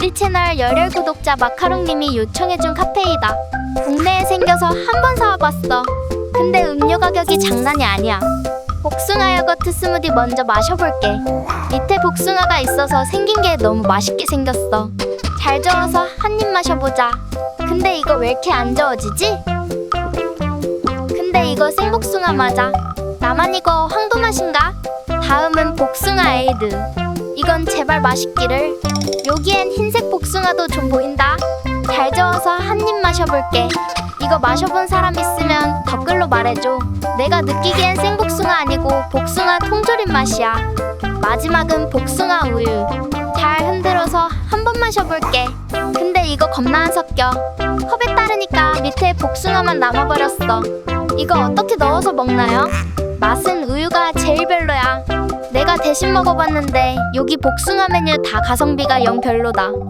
우리 채널 열혈 구독자 마카롱님이 요청해준 카페이다. 국내에 생겨서 한 번 사와봤어. 근데 음료 가격이 장난이 아니야. 복숭아 요거트 스무디 먼저 마셔볼게. 밑에 복숭아가 있어서 생긴 게 너무 맛있게 생겼어. 잘 저어서 한 입 마셔보자. 근데 이거 왜 이렇게 안 저어지지? 근데 이거 생복숭아 맞아. 나만 이거 황도 맛인가? 다음은 복숭아 에 이드. 이건 제발 맛있기를. 여기엔 흰색 복숭아도 좀 보인다. 잘 저어서 한 입 마셔볼게. 이거 마셔본 사람 있으면 댓글로 말해줘. 내가 느끼기엔 생복숭아 아니고 복숭아 통조림 맛이야. 마지막은 복숭아 우유. 잘 흔들어서 한 번 마셔볼게. 근데 이거 겁나 안 섞여. 컵에 따르니까 밑에 복숭아만 남아버렸어. 이거 어떻게 넣어서 먹나요? 맛은 우유가 제일. 내가 대신 먹어봤는데 여기 복숭아 메뉴 다 가성비가 영 별로다.